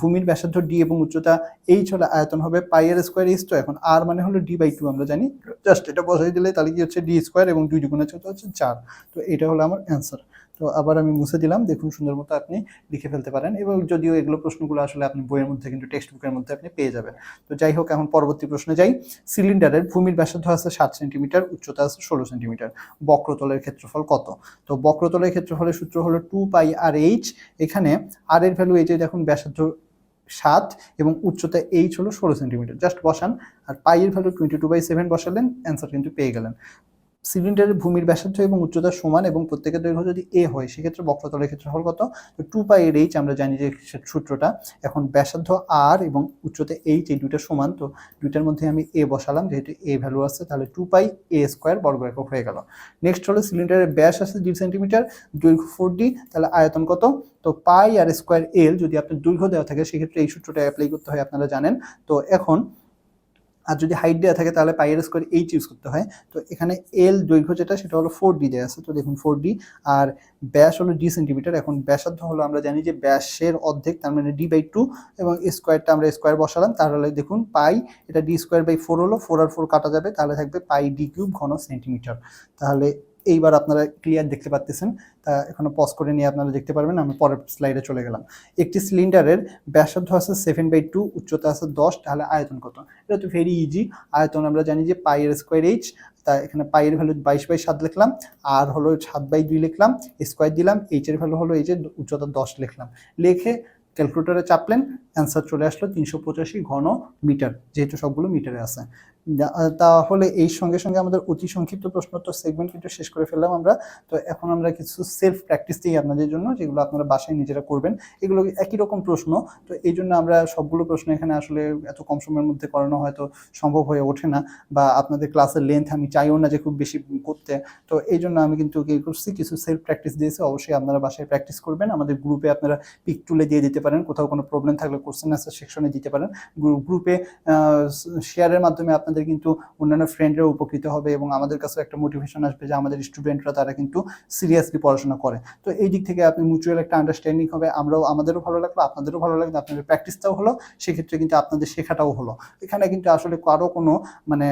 ভূমির ব্যাসার্ধ ডি এবং উচ্চতা এইচ হলে আয়তন হবে পাই আর স্কোয়ার এইচ তো এখন আর মানে হলো ডি বাই টু আমরা জানি। জাস্ট এটা বসাই দিলে তাহলে কি হচ্ছে ডি স্কোয়ার এবং দুই দুগুণের ছোট হচ্ছে চার। তো এটা হলো আমার অ্যান্সার তো আবার আমি মুছে দিলাম। দেখুন সুন্দর মতো আপনি লিখে ফেলতে পারেন এবং যদিও এগুলো প্রশ্নগুলো আসলে আপনি বইয়ের মধ্যে কিন্তু টেক্সট বুকের মধ্যে আপনি পেয়ে যাবেন। তো যাই হোক, এখন পরবর্তী প্রশ্নে যাই। সিলিন্ডারের ভূমির ব্যাসার্ধ আছে সাত সেন্টিমিটার, উচ্চতা আছে ষোলো সেন্টিমিটার। বক্রতলের ক্ষেত্রফল কত? তো বক্রতলের ক্ষেত্রফলের সূত্র হলো টু পাই আর এইচ। এখানে আর এর ভ্যালু এই যে দেখুন, ব্যাসার্ধ সাত এবং উচ্চতা এইচ হলো ষোলো সেন্টিমিটার। জাস্ট বসান। আর পাইয়ের value twenty two by seven বসালেন answer কিন্তু পেয়ে গেলেন। সিলিন্ডারের ভূমির ব্যাসার্ধ এবং উচ্চতা সমান এবং প্রত্যেকের দৈর্ঘ্য যদি এ হয়, সেক্ষেত্রে বক্রতলের ক্ষেত্রফল কত? তো টু পাই এর এইচ আমরা জানি যে সূত্রটা। এখন ব্যাসার্ধ আর এবং উচ্চতা এইচ এই দুইটা সমান, তো দুইটার মধ্যে আমি এ বসালাম, যেহেতু এ ভ্যালু আছে, তাহলে টু পাই এ স্কোয়ার বর্গ একক হয়ে গেল। নেক্সট হলো সিলিন্ডারের ব্যাস আছে দুই সেন্টিমিটার দৈর্ঘ্য ফোর ডি তাহলে আয়তন কত? তো পাই আর স্কোয়ার এল যদি আপনার দৈর্ঘ্য দেওয়া থাকে, সেক্ষেত্রে এই সূত্রটা অ্যাপ্লাই করতে হয়, আপনারা জানেন। তো এখন আর যদি হাইট দেওয়া থাকে তাহলে পাইয়ের স্কোয়ার এইচ ইউজ করতে হয়। তো এখানে এল দৈর্ঘ্য যেটা সেটা হলো ফোর ডি দেওয়া আছে। তো দেখুন ফোর ডি আর ব্যাস হলো ডি সেন্টিমিটার এখন ব্যাসার্ধ হলো আমরা জানি যে ব্যাসের অর্ধেক, তার মানে ডি বাই টু এবং স্কোয়ারটা আমরা স্কোয়ার বসালাম। তাহলে দেখুন পাই এটা ডি স্কোয়ার বাই ফোর হলো। ফোর আর ফোর কাটা যাবে। তাহলে থাকবে পাই ডি কিউব ঘন সেন্টিমিটার তাহলে এইবার আপনারা ক্লিয়ার দেখতে পাচ্ছেন তা এখানে পজ করে নিয়ে আপনারা দেখতে পারবেন, আমি পরের স্লাইডে চলে গেলাম। একটি সিলিন্ডারের ব্যাসার্ধ আছে সেভেন বাই টু উচ্চতা আছে দশ, তাহলে আয়তন কত? এটা তো ভেরি ইজি আয়তন আমরা জানি যে পাইয়ের স্কোয়ার এইচ তা এখানে পাইয়ের ভ্যালু বাইশ বাই সাত লিখলাম, আর হলো সাত বাই দুই লিখলাম স্কোয়ার দিলাম এইচের ভ্যালু হলো এই যে উচ্চতা দশ লিখলাম। লিখে ক্যালকুলেটরে চাপলেন অ্যান্সার চলে আসলো তিনশো পঁচাশি ঘন মিটার, যেহেতু সবগুলো মিটারে আছে। তাহলে এই সঙ্গে সঙ্গে আমাদের অতি সংক্ষিপ্ত প্রশ্নোত্তর সেগমেন্ট কিন্তু শেষ করে ফেললাম আমরা। তো এখন আমরা কিছু সেলফ প্র্যাকটিস দিই আপনাদের জন্য, যেগুলো আপনারা বাসায় নিজেরা করবেন। এগুলো একই রকম প্রশ্ন, তো এই জন্য আমরা সবগুলো প্রশ্ন এখানে আসলে এত কম সময়ের মধ্যে করানো হয়তো সম্ভব হয়ে ওঠে না, বা আপনাদের ক্লাসের লেন্থ আমি চাইও না যে খুব বেশি করতে। তো এই জন্য আমি কিন্তু কি করছি, কিছু সেলফ প্র্যাকটিস দিয়েছি, অবশ্যই আপনারা বাসায় প্র্যাকটিস করবেন। আমাদের গ্রুপে আপনারা পিক তুলে দিয়ে দিতে পারেন, কোথাও কোনো প্রবলেম থাকলে কোশ্চেন আনসার সেকশনে দিতে পারেন। গ্রুপে শেয়ারের মাধ্যমে আপনাদের কিন্তু অন্যান্য ফ্রেন্ডরা উপকৃত হবে এবং আমাদের কাছে একটা মোটিভেশন আসবে যে আমাদের স্টুডেন্টরা তারা কিন্তু সিরিয়াসলি পড়াশোনা করে। তো এই দিক থেকে আপনি মিউচুয়াল একটা আন্ডারস্ট্যান্ডিং হবে, আমরাও, আমাদেরও ভালো লাগল, আপনাদেরও ভালো লাগল, আপনাদের প্র্যাকটিসটাও হলো, সেক্ষেত্রে কিন্তু আপনাদের শেখাটাও হলো। এখানে কিন্তু আসলে কারও কোনো মানে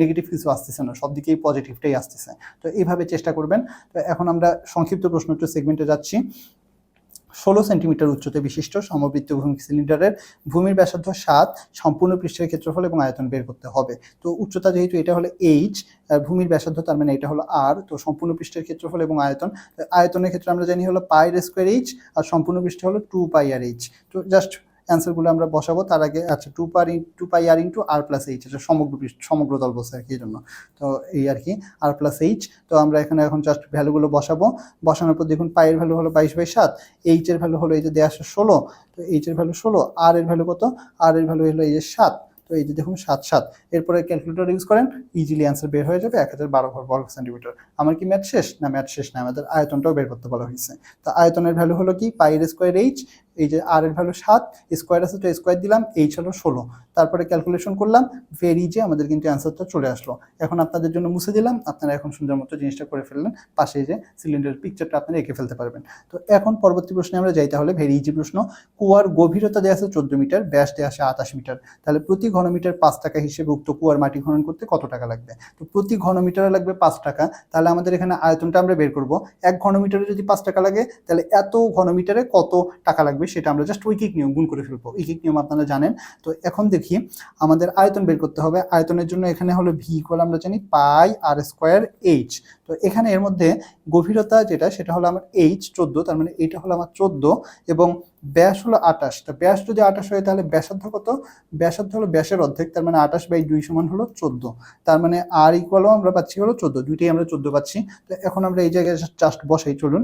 নেগেটিভ কিছু আসতেছে না, সব দিকেই পজিটিভটাই আসতেছে। তো এইভাবে চেষ্টা করবেন। তো এখন আমরা সংক্ষিপ্ত প্রশ্ন উত্তর সেগমেন্টে যাচ্ছি। ষোলো সেন্টিমিটার উচ্চতা বিশিষ্ট সমবৃত্ত ভূমি সিলিন্ডারের ভূমির ব্যাসার্ধ সাত সম্পূর্ণ পৃষ্ঠের ক্ষেত্রফল এবং আয়তন বের করতে হবে। তো উচ্চতা যেহেতু এটা হলো এইচ আর ভূমির ব্যাসার্ধ তার মানে এটা হলো আর তো সম্পূর্ণ পৃষ্ঠের ক্ষেত্রফল এবং আয়তন আয়তনের ক্ষেত্রে আমরা জানি হলো পাই স্কোয়ার এইচ আর সম্পূর্ণ পৃষ্ঠ হলো টু পাই আর এইচ তো জাস্ট অ্যান্সারগুলো আমরা বসাবো, তার আগে আচ্ছা two per two pi R into R plus H এটা সমগ্র সমগ্র দল বসে আর কি এই জন্য। তো এই আর কি আর প্লাস এইচ তো আমরা এখানে এখন জাস্ট ভ্যালুগুলো বসাবো। বসানোর পর দেখুন পায়ের ভ্যালু হলো বাইশ বাই সাত এইচ এর ভ্যালু হলো এই যে দেওয়া ষোলো, তো এইচ এর ভ্যালু ষোলো আর এর ভ্যালু কত? আর এর ভ্যালু হলো এই যে সাত, তো এই যে দেখুন সাত সাত। এরপরে ক্যালকুলেটর ইউজ করেন ইজিলি অ্যান্সার বের হয়ে যাবে এক হাজার বারো বর্গ সেন্টিমিটার আমার কি ম্যাথ শেষ? না ম্যাথ শেষ না, আমাদের আয়তনটাও বের করতে বলা হয়েছে। তো আয়তনের ভ্যালু হলো কি? পাইয়ের স্কোয়ার এইচ এই যে আর এর ভ্যালু সাত স্কোয়ার আছে তো স্কোয়ার দিলাম এইচ হলো ষোলো। তারপরে ক্যালকুলেশন করলাম ভেরি ইজি আমাদের কিন্তু অ্যান্সারটা চলে আসলো। এখন আপনাদের জন্য মুছে দিলাম, আপনারা এখন সুন্দর মতো জিনিসটা করে ফেললেন, পাশে যে সিলিন্ডারের পিকচারটা আপনারা এঁকে ফেলতে পারবেন। তো এখন পরবর্তী প্রশ্নে আমরা যাই, তাহলে ভেরি ইজি প্রশ্ন, কুয়ার গভীরতা দেওয়া আছে চোদ্দ মিটার, ব্যাস দেওয়া আছে আঠাশ মিটার। তাহলে প্রতি ঘনমিটার পাঁচ টাকা হিসেবে উক্ত কুয়ার মাটি খনন করতে কত টাকা লাগবে? তো প্রতি ঘনমিটারে লাগবে পাঁচ টাকা। তাহলে আমাদের এখানে আয়তনটা আমরা বের করব। এক ঘনমিটারে যদি পাঁচ টাকা লাগে, তাহলে এত ঘনমিটারে কত টাকা লাগবে? থাকবে সেটা আমরা জাস্ট ঐকিক নিয়ম গুণ করে ফেলব। ঐকিক নিয়ম আপনারা জানেন। তো এখন দেখি আমাদের আয়তন বের করতে হবে। আয়তনের জন্য এখানে হলো ভি ইকুয়াল আমরা জানি পাই আর স্কোয়ার এইচ তো এখানে এর মধ্যে গভীরতা যেটা, সেটা হলো আমার এইচ চোদ্দ, তার মানে এইটা হলো আমার চোদ্দ এবং ব্যাস হলো আটাশ। তা ব্যাস যদি আটাশ হয়, তাহলে ব্যাসার্ধ কত? ব্যাসার্ধ হলো ব্যাসের অর্ধেক, তার মানে আটাশ বাই দুই সমান হলো চোদ্দ। তার মানে আর ইকুয়ালও আমরা পাচ্ছি হলো চোদ্দ। দুইটাই আমরা চোদ্দ পাচ্ছি। তো এখন আমরা এই জায়গায় জাস্ট বসাই, চলুন।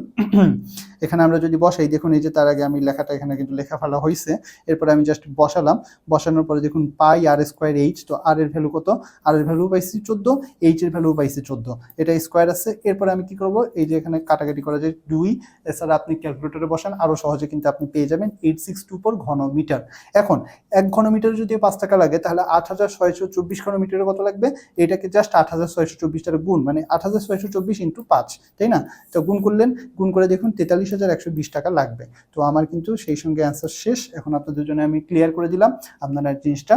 এখানে আমরা যদি বসাই, দেখুন এই যে তার আগে আমি লেখাটা এখানে কিন্তু লেখা ফেলা হয়েছে এরপরে আমি জাস্ট বসালাম। বসানোর পরে দেখুন পাই আর স্কোয়ার এইচ তো আর এর ভ্যালু কত? আর এর ভ্যালু পাইছি চোদ্দ এইচ এর ভ্যালু পাইছি চোদ্দ। এটা স্কোয়ার আছে। এরপরে আমি কি করব? এই যে এখানে কাটাকাটি করা যায় দুই। এছাড়া আপনি ক্যালকুলেটরে বসান। আরও সহজে কিন্তু আপনি পেয়ে যাবেন এইট সিক্স টু ফোর ঘন মিটার এখন, এক ঘন মিটার যদি পাঁচ টাকা লাগে, তাহলে আট হাজার ছয়শো চব্বিশ ঘন মিটারের কত লাগবে? এটাকে জাস্ট আট হাজার ছয়শো চব্বিশ টাকা গুণ মানে আট হাজার ছয়শো চব্বিশ ইন্টু পাঁচ, তাই না? তো গুণ করলেন, গুণ করে দেখুন তেতাল্লিশ হাজার একশো বিশ টাকা লাগবে। তো আমার কিন্তু সেই সঙ্গে অ্যান্সার শেষ। এখন আপনাদের জন্য আমি ক্লিয়ার করে দিলাম। আপনারা জিনিসটা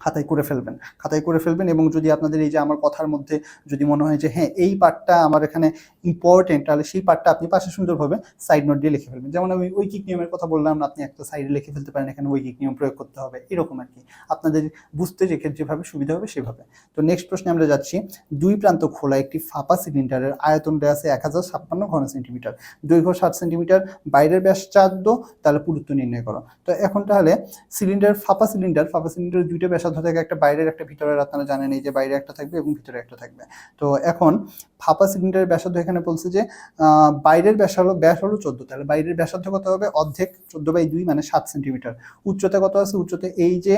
খাতায় করে ফেলবেন, খাতায় করে ফেলবেন এবং যদি আপনাদের এই যে আমার কথার মধ্যে যদি মনে হয় যে হ্যাঁ এই পার্টটা আমার এখানে ইম্পর্টেন্ট তাহলে সেই পার্টটা আপনি পাশে সুন্দরভাবে সাইড নোট দিয়ে লিখে ফেলবেন। যেমন আমি ঐকিক নিয়মের কথা বললাম, আপনি একটা সাইডে লিখে ফেলতে পারেন, এখানে ঐকিক নিয়ম প্রয়োগ করতে হবে, এরকম আর কি। আপনাদের বুঝতে রেখে যেভাবে সুবিধা হবে সেভাবে। তো নেক্সট প্রশ্নে আমরা যাচ্ছি, দুই প্রান্ত খোলা একটি ফাঁপা সিলিন্ডারের আয়তন আছে এক হাজার ছাপ্পান্ন ঘন সেন্টিমিটার। দৈর্ঘ্য ষাট সেন্টিমিটার, বাইরের ব্যাস চাদ্য তাহলে পুরুত্ব নির্ণয় করো। তো এখন তাহলে সিলিন্ডার, ফাঁপা সিলিন্ডার, ফাঁপা সিলিন্ডারের দুইটা ব্যাসার্ধ থাকে একটা বাইরের একটা, ভিতরের আপনারা জানেন এই যে বাইরে একটা থাকবে এবং ভিতরে একটা থাকবে। তো এখন ফাপা সিলিন্ডারের ব্যাসার্ধ এখানে বলছে যে বাইরের ব্যাস ব্যাস হলো চোদ্দ, তাহলে বাইরের ব্যাসার্ধ কত হবে? অর্ধেক, চোদ্দ বাই দুই মানে সাত সেন্টিমিটার। উচ্চতা কত আছে? উচ্চতা এই যে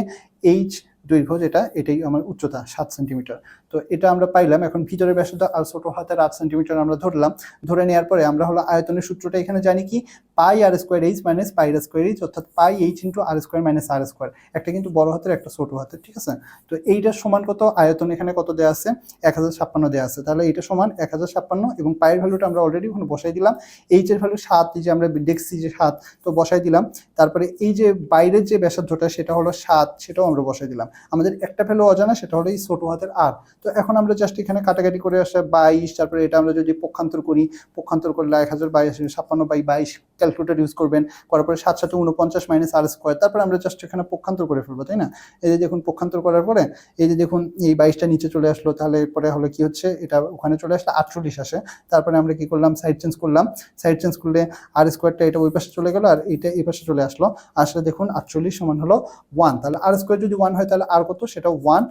এইচ দৈর্ঘ্য যেটা, এটাই আমার উচ্চতা, সাত সেন্টিমিটার। তো এটা আমরা পাইলাম। এখন ভিতরের ব্যাসার্ধ আর ছোট হাতের আট সেন্টিমিটার আমরা ধরলাম। ধরে নেওয়ার পরে আমরা হলো আয়তনের সূত্রটা এখানে জানি কি? Pi R square H minus pi R square H অর্থাৎ pi H into R square minus R square একটা কিন্তু বড় হাতের, একটা ছোট হাতের, ঠিক আছে? তো এইটার সমান কত? আয়তন এখানে কত দেওয়া আছে? এক হাজার ছাপ্পান্ন দেওয়া আছে। তাহলে এটা সমান এক হাজার ছাপ্পান্ন এবং পায়ের ভ্যালুটা আমরা অলরেডি ওখানে বসাই দিলাম। এইচ এর ভ্যালু সাত, এই যে আমরা দেখছি যে সাত, তো বসাই দিলাম। তারপরে এই যে বাইরের যে ব্যাসার্ধটা, সেটা হলো সাত, সেটাও আমরা বসাই দিলাম। আমাদের একটা ভ্যালু অজানা, সেটা হলো এই ছোট হাতের আর তো এখন আমরা জাস্ট এখানে কাটাকাটি করে আসা বাইশ, তারপরে এটা আমরা যদি পক্ষান্তর করি, পক্ষান্তর করলে এক হাজার বাইশ, ছাপ্পান্ন বাই বাইশ ক্যালকুলেটর ইউজ করবেন, করার পরে সাত সাথে উনপঞ্চাশ মাইনাস আর স্কোয়ার তারপরে আমরা জাস্ট এখানে পক্ষান্তর করে ফেলব, তাই না? এই যে দেখুন, পক্ষান্তর করার পরে এই যে দেখুন, এই বাইশটা নিচে চলে আসলো, তাহলে এরপরে হলো কি হচ্ছে? এটা ওখানে চলে আসলে আটচল্লিশ আসে। তারপরে আমরা কি করলাম? সাইড চেঞ্জ করলাম। সাইড চেঞ্জ করলে আর স্কোয়ারটা এটা ওই পাশে চলে গেলো আর এটা এই পাশে চলে আসলো। আসলে দেখুন, আটচল্লিশ সমান হলো ওয়ান তাহলে আর স্কোয়ার যদি ওয়ান হয়, তাহলে আর কত? সেটা ওয়ান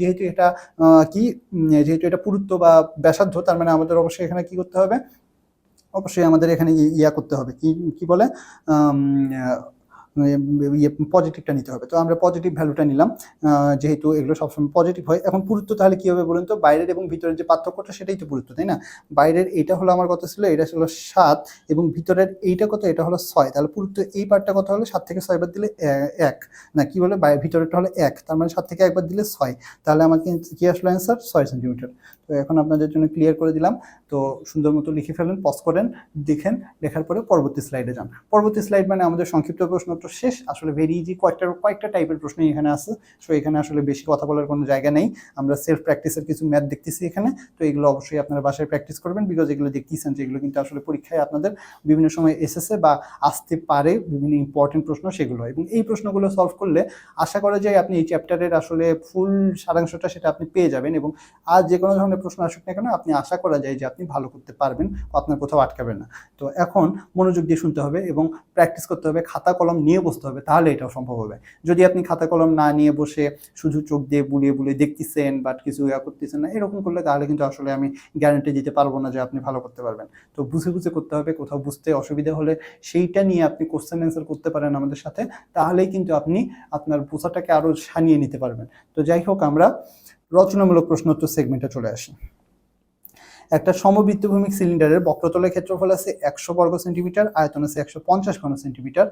যেহেতু এটা কি যেহেতু এটা পুরুত্ব বা ব্যাসার্ধ, তার মানে আমাদের অবশ্যই এখানে কি করতে হবে? অবশ্যই আমাদের এখানে ইয়া করতে হবে। কি কি বলে? ইয়ে পজিটিভটা নিতে হবে। তো আমরা পজিটিভ ভ্যালুটা নিলাম। যেহেতু এগুলো সবসময় পজিটিভ হয়, এখন পুরুত্ব তাহলে কী হবে বলুন তো? বাইরের এবং ভিতরের যে পার্থক্যটা, সেটাই তো পুরুত্ব, তাই না? বাইরের এইটা হলো আমার কত ছিল, এটা ছিল সাত এবং ভিতরের এইটা কত? এটা হলো ছয়। তাহলে পুরুত্ব এই পার্টটা কত হলো? সাত থেকে ছয় বার দিলে এক। না, কি বলে? ভিতরেরটা হলো এক। তার মানে সাত থেকে একবার দিলে ছয়। তাহলে আমার কি- কি আসলো অ্যান্সার ছয় সেন্টিমিটার তো এখন আপনাদের জন্য ক্লিয়ার করে দিলাম। তো সুন্দর মতো লিখে ফেলেন পজ করেন, দেখেন, লেখার পরে পরবর্তী স্লাইডে যান। পরবর্তী স্লাইড মানে আমাদের সংক্ষিপ্ত প্রশ্ন তো শেষ। আসলে ভেরি ইজি কয়েকটা কয়েকটা টাইপের প্রশ্নই এখানে আছে। সো এখানে আসলে বেশি কথা বলার কোনো জায়গা নেই। আমরা সেলফ প্র্যাকটিসের কিছু ম্যাথ দেখতেছি এখানে। তো এগুলো অবশ্যই আপনারা বাসায় প্র্যাকটিস করবেন বিকজ এগুলো দেখতেছেন যে এগুলো কিন্তু আসলে পরীক্ষায় আপনাদের বিভিন্ন সময় এসেছে বা আসতে পারে বিভিন্ন ইম্পর্টেন্ট প্রশ্ন সেগুলো। এবং এই প্রশ্নগুলো সলভ করলে আশা করা যায় আপনি এই চ্যাপ্টারের আসলে ফুল সারাংশটা সেটা আপনি পেয়ে যাবেন এবং আর যে কোনো ধরনের প্রশ্ন আসুক না কেন, আপনি আশা করা যায় যে আপনি ভালো করতে পারবেন আপনার কোথাও আটকাবে না। তো এখন মনোযোগ দিয়ে শুনতে হবে এবং প্র্যাকটিস করতে হবে, খাতা কলম নিয়ে বসতে হবে, তাহলে এটাও সম্ভব হবে। যদি আপনি খাতা কলম না নিয়ে বসে শুধু চোখ দিয়ে বুলিয়ে বুলিয়ে দেখতেছেন বাট কিছু ইয়া করতেছেন না, এরকম করলে তাহলে কিন্তু আসলে আমি গ্যারান্টি দিতে পারব না যে আপনি ভালো করতে পারবেন। তো বুঝে বুঝে করতে হবে, কোথাও বুঝতে অসুবিধা হলে সেইটা নিয়ে আপনি কোশ্চেন অ্যান্সার করতে পারেন আমাদের সাথে, তাহলেই কিন্তু আপনি আপনার বোঝাটাকে আরও সানিয়ে নিতে পারবেন। তো যাই হোক, আমরা রচনামূলক প্রশ্নোত্তর সেগমেন্টে চলে আসি। একটা সমবৃত্তভূমিক সিলিন্ডারের বক্রতলের ক্ষেত্রফল আছে একশো বর্গ সেন্টিমিটার, আয়তন আছে একশো পঞ্চাশ ঘন সেন্টিমিটার।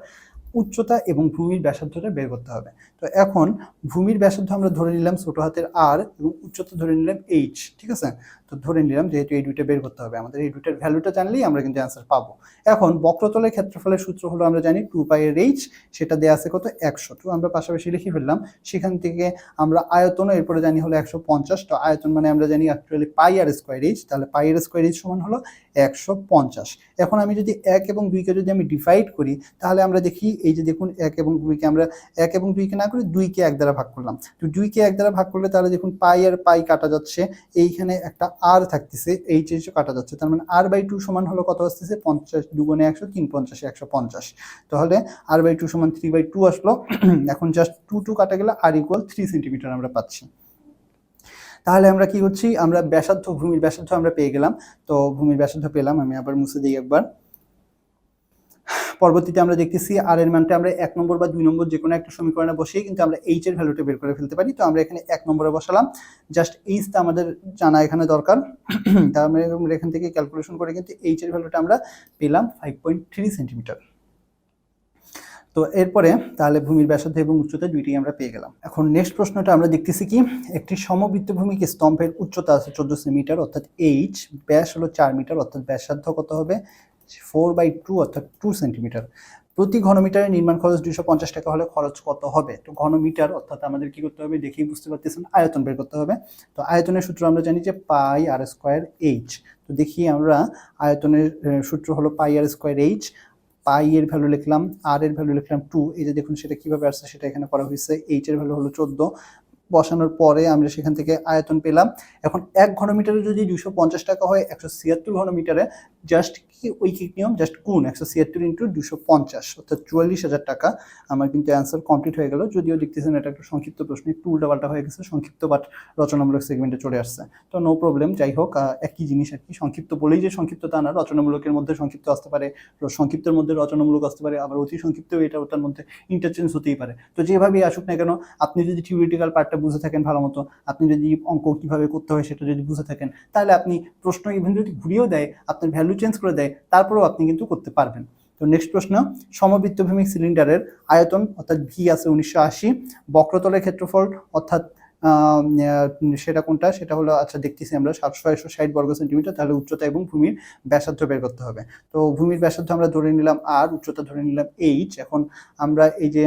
উচ্চতা এবং ভূমির ব্যাসার্ধটা বের করতে হবে। তো এখন ভূমির ব্যাসার্ধ আমরা ধরে নিলাম ছোট হাতের আর এবং উচ্চতা ধরে নিলাম এইচ ঠিক আছে? তো ধরে নিলাম যেহেতু এই দুইটা বের করতে হবে, আমাদের এই দুইটার ভ্যালুটা জানলেই আমরা কিন্তু অ্যান্সার পাবো। এখন বক্রতলের ক্ষেত্রফলের সূত্র হলো আমরা জানি টু পাই এর এইচ সেটা দেওয়া আছে কত? একশো টু আমরা পাশাপাশি লিখে ফেললাম, সেখান থেকে আমরা আয়তন এরপরে জানি হলো একশো পঞ্চাশ। তো আয়তন মানে আমরা জানি actually pi R square H তাহলে পাই আর স্কোয়ার এইচ সমান হলো একশো পঞ্চাশ। এখন আমি যদি এক এবং দুইকে যদি আমি ডিভাইড করি, তাহলে আমরা দেখি এই যে দেখুন এক এবং দুইকে আমরা এক এবং দুইকে না করে দুইকে এক দ্বারা ভাগ করলাম। তো দুইকে এক দ্বারা ভাগ করলে তাহলে দেখুন পাই আর পাই কাটা যাচ্ছে। এইখানে একটা আর থাকতেছে এইচ এইচ কাটা যাচ্ছে। তার মানে আর বাই টু সমান হলো কত আসতেছে? পঞ্চাশ দুগুণে একশো, তিন পঞ্চাশে, একশো পঞ্চাশ। তাহলে আর বাই টু সমান থ্রি বাই টু আসলো। এখন জাস্ট টু টু কাটা গেলে আর ইকুয়াল থ্রি সেন্টিমিটার আমরা পাচ্ছি। তাহলে আমরা কি করছি? আমরা ব্যাসার্ধ, ভূমির ব্যাসার্ধ আমরা পেয়ে গেলাম। তো ভূমির ব্যাসার্ধ পেলাম, আমি আবার মুছে দিই একবার। পরবর্তীতে আমরা দেখতেছি আর এর মানটা আমরা এক নম্বর বা দুই নম্বর যে কোনো একটা সমীকরণে বসিয়ে কিন্তু আমরা এইচ এর ভ্যালুটা বের করে ফেলতে পারি। তো আমরা এখানে এক নম্বরে বসালাম। জাস্ট এইচটা আমাদের জানা এখানে দরকার। তার আমরা এখান থেকে ক্যালকুলেশন করে কিন্তু এইচ এর ভ্যালুটা আমরা পেলাম ফাইভ পয়েন্ট থ্রি সেন্টিমিটার তো এরপরে তাহলে ভূমির ব্যাসার্ধ এবং উচ্চতা দুইটি আমরা পেয়ে গেলাম। এখন নেক্সট প্রশ্নটা আমরা দেখতেছি কি, একটি সমবৃত্ত ভূমিকে স্তম্ভের উচ্চতা আছে চোদ্দ মিটার অর্থাৎ এইচ ব্যাস হলো চার মিটার, অর্থাৎ ব্যাসার্ধ কত হবে? ফোর বাই টু অর্থাৎ টু সেন্টিমিটার প্রতি ঘনমিটারের নির্মাণ খরচ দুশো পঞ্চাশ টাকা হলে খরচ কত হবে? তো ঘনমিটার, অর্থাৎ আমাদের কি করতে হবে? দেখেই বুঝতে পারতেছেন, আয়তন বের করতে হবে। তো আয়তনের সূত্র আমরা জানি যে পাই আর স্কোয়ার এইচ তো দেখি আমরা আয়তনের সূত্র হলো পাই আর স্কোয়ার এইচ পাই এর ভ্যালু লিখলাম আর এর ভ্যালু লিখলাম টু এই যে দেখুন সেটা কীভাবে আসছে সেটা এখানে করা হয়েছে এইচ এর ভ্যালু হলো চোদ্দ, বসানোর পরে আমরা সেখান থেকে আয়তন পেলাম। এখন এক ঘনমিটারে যদি দুশো পঞ্চাশ টাকা হয়, একশো ছিয়াত্তর ঘনমিটারে জাস্ট কি ঐকিক নিয়ম জাস্ট গুণ একশো ছিয়াত্তর ইন্টু দুশো পঞ্চাশ, অর্থাৎ চুয়াল্লিশ হাজার টাকা। আমার কিন্তু অ্যান্সার কমপ্লিট হয়ে গেল। যদিও দেখতেছেন এটা একটা সংক্ষিপ্ত প্রশ্ন, একটু উল্টাপাল্টা হয়ে গেছে, সংক্ষিপ্ত বাট রচনামূলক সেগমেন্টে চলে আসছে। তো নো প্রবলেম যাই হোক একই জিনিস আর কি, সংক্ষিপ্ত বলেই যে সংক্ষিপ্ত তা না, রচনামূলকের মধ্যে সংক্ষিপ্ত আসতে পারে সংক্ষিপ্তের মধ্যে রচনামূলক আসতে পারে, আবার অতি সংক্ষিপ্ত এটা ওটার মধ্যে ইন্টারচেঞ্জ হতেই পারে। তো যেভাবেই আসুক না কেন, আপনি যদি থিওরিটিক্যাল পার্টটা বুঝে থাকেন ভালো মতো, আপনি যদি অঙ্ক কীভাবে করতে হয় সেটা যদি বুঝে থাকেন, তাহলে আপনি প্রশ্ন ইভেন যদি ঘুরিয়েও দেয়, আপনার ভ্যালু চেঞ্জ করে দেয় তারপরেও আপনি কিন্তু করতে পারবেন। তো নেক্সট প্রশ্ন সমবৃত্তভূমিক সিলিন্ডারের আয়তন অর্থাৎ ভি আছে উনিশশো আশি, বক্রতলের ক্ষেত্রফল অর্থাৎ সেটা কোনটা? সেটা হলো আচ্ছা দেখতেছি আমরা, সাতশো একশো ষাট বর্গ সেন্টিমিটার, তাহলে উচ্চতা এবং ভূমির ব্যাসার্ধ বের করতে হবে। তো ভূমির ব্যাসার্ধ আমরা ধরে নিলাম আর উচ্চতা ধরে নিলাম এইচ এখন আমরা এই যে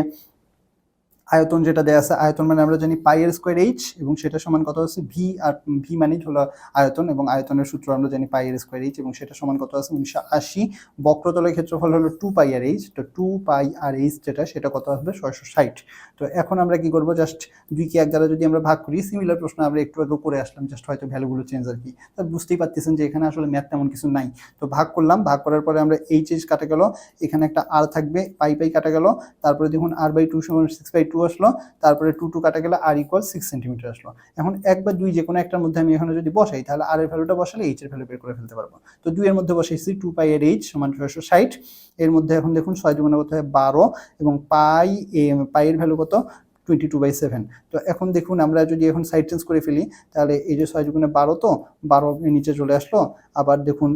আয়তন যেটা দেয়া আছে, আয়তন মানে আমরা জানি পাই এর স্কোয়ার এইচ এবং সেটা সমান কত আছে? ভি আর ভি মানে হলো আয়তন এবং আয়তনের সূত্র আমরা জানি পাই এর স্কোয়ার এইচ এবং সেটা সমান কত আছে? উনিশশো আশি। বক্রতলের ক্ষেত্রফল হলো টু পাই আর এইচ তো টু পাই আর এইচ যেটা, সেটা কত আসবে? ছয়শো ষাট। তো এখন আমরা কি করব? জাস্ট দুইকে এক দ্বারা যদি আমরা ভাগ করি সিমিলার প্রশ্ন আমরা একটু আগে করে আসলাম জাস্ট হয়তো ভ্যালুগুলো চেঞ্জ আর কি। তা বুঝতেই পারতেছেন যে এখানে আসলে ম্যাথ তেমন কিছু নাই। তো ভাগ করলাম, ভাগ করার পরে আমরা এইচ এইচ কাটা গেল। এখানে একটা আর থাকবে পাই পাই কাটা গেল। তারপরে দেখুন আর বাই টু সমান সিক্স বাই টু আসলো, তারপরে টু টু কাটা গেলে আর ইকুয়াল সিক্স সেন্টিমিটার আসলো। এখন এক বা দুই যে কোনো একটার মধ্যে আমি এখানে যদি বসাই, তাহলে আর এর ভ্যালুটা বসালে এইচ এর ভ্যালু বের করে ফেলতে পারব। তো দুইয়ের মধ্যে বসাইছি টু পাই এর এইচ সমান ছয়শো ষাট। এর মধ্যে এখন দেখুন ছয় দুগুণে কত হয়? বারো এবং পাই এ পাইয়ের ভ্যালু কত? টোয়েন্টি টু বাই সেভেন তো এখন দেখুন আমরা যদি এখন সাইড চেঞ্জ করে ফেলি, তাহলে এই যে ছয় দুগুণে বারো তো, বারো নিচে চলে আসলো। আবার দেখুন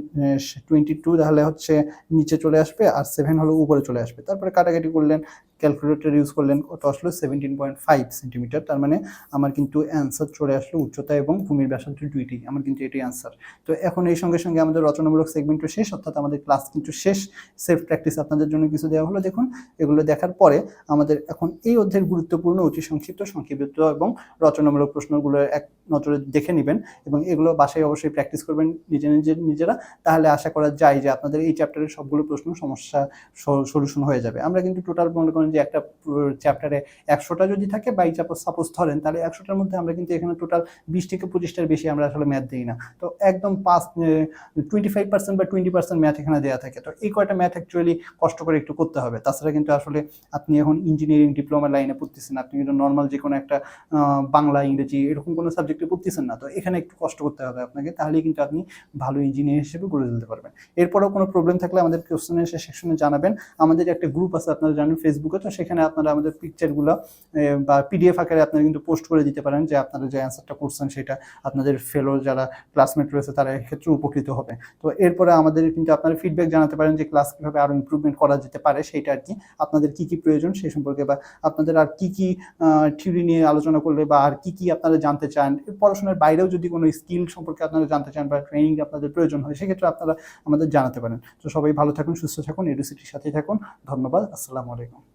টোয়েন্টি টু তাহলে হচ্ছে নিচে চলে আসবে আর সেভেন হলো উপরে চলে আসবে। তারপরে কাটাকাটি করলেন ক্যালকুলেটর ইউজ করলেন, কত আসলো? সেভেন্টিন পয়েন্ট ফাইভ সেন্টিমিটার তার মানে আমার কিন্তু অ্যান্সার চলে আসলো উচ্চতা এবং ভূমির ব্যাসার্ধ দুইটি, আমার কিন্তু এটি অ্যান্সার তো এখন এই সঙ্গে সঙ্গে আমাদের রচনামূলক সেগমেন্টও শেষ, অর্থাৎ আমাদের ক্লাস কিন্তু শেষ সেলফ প্র্যাকটিস আপনাদের জন্য কিছু দেওয়া হলো। দেখুন, এগুলো দেখার পরে আমাদের এখন এই অধ্যায়ের গুরুত্বপূর্ণ, অতি সংক্ষিপ্ত সংক্ষিপ্ত এবং রচনামূলক প্রশ্নগুলো এক নজরে দেখে নেবেন এবং এগুলো বাসায় অবশ্যই প্র্যাকটিস করবেন নিজে নিজে, নিজেরা। তাহলে আশা করা যায় যে আপনাদের এই চ্যাপ্টারের সবগুলো প্রশ্ন সমস্যা সলিউশন হয়ে যাবে। আমরা কিন্তু টোটাল মনে করেন যে একটা চ্যাপ্টারে একশোটা যদি থাকে বাই চাপোজ সাপোজ ধরেন, তাহলে একশোটার মধ্যে আমরা কিন্তু এখানে টোটাল বিশ থেকে পঁচিশটার বেশি আমরা আসলে ম্যাথ দিই না। তো একদম পাঁচ টোয়েন্টি ফাইভ পার্সেন্ট বা টোয়েন্টি পার্সেন্ট ম্যাথ এখানে দেওয়া থাকে। তো এই কয়টা ম্যাথ অ্যাকচুয়ালি কষ্ট করে একটু করতে হবে। তাছাড়া কিন্তু আসলে আপনি এখন ইঞ্জিনিয়ারিং ডিপ্লোমা লাইনে পড়তেছেন, আপনি কিন্তু নর্মাল যে কোনো একটা বাংলা, ইংরেজি এরকম কোনো সাবজেক্টে পড়তেছেন না। তো এখানে একটু কষ্ট করতে হবে আপনাকে, তাহলেই কিন্তু আপনি ভালো ইঞ্জিনিয়ার হিসেবে গড়ে তুলতে পারবেন। এরপরেও কোনো প্রবলেম থাকলে আমাদের কোশ্চেনের সেকশনে জানাবেন। আমাদের একটা গ্রুপ আছে, আপনারা জানেন ফেসবুকে তো সেখানে আপনারা আমাদের পিকচারগুলো বা পিডিএফ আকারে আপনারা কিন্তু পোস্ট করে দিতে পারেন যে আপনারা যে অ্যান্সারটা করছেন সেটা আপনাদের ফেলো যারা ক্লাসমেট রয়েছে তারা এক্ষেত্রে উপকৃত হবে। তো এরপরে আমাদের কিন্তু আপনারা ফিডব্যাক জানাতে পারেন যে ক্লাস কীভাবে আরও ইমপ্রুভমেন্ট করা যেতে পারে সেইটা আর কি। আপনাদের কি কি প্রয়োজন সেই সম্পর্কে বা আপনাদের আর কি কি থিওরি নিয়ে আলোচনা করলে বা আর কি কি আপনারা জানতে চান পড়াশোনার বাইরেও যদি কোনো স্কিল সম্পর্কে আপনারা জানতে চান বা ট্রেনিং আপনাদের প্রয়োজন হয় সেক্ষেত্রে আপনারা আমাদের জানাতে পারেন। তো সবাই ভালো থাকুন, সুস্থ থাকুন, এডুসিটির সাথেই থাকুন। ধন্যবাদ, আসসালামু আলাইকুম।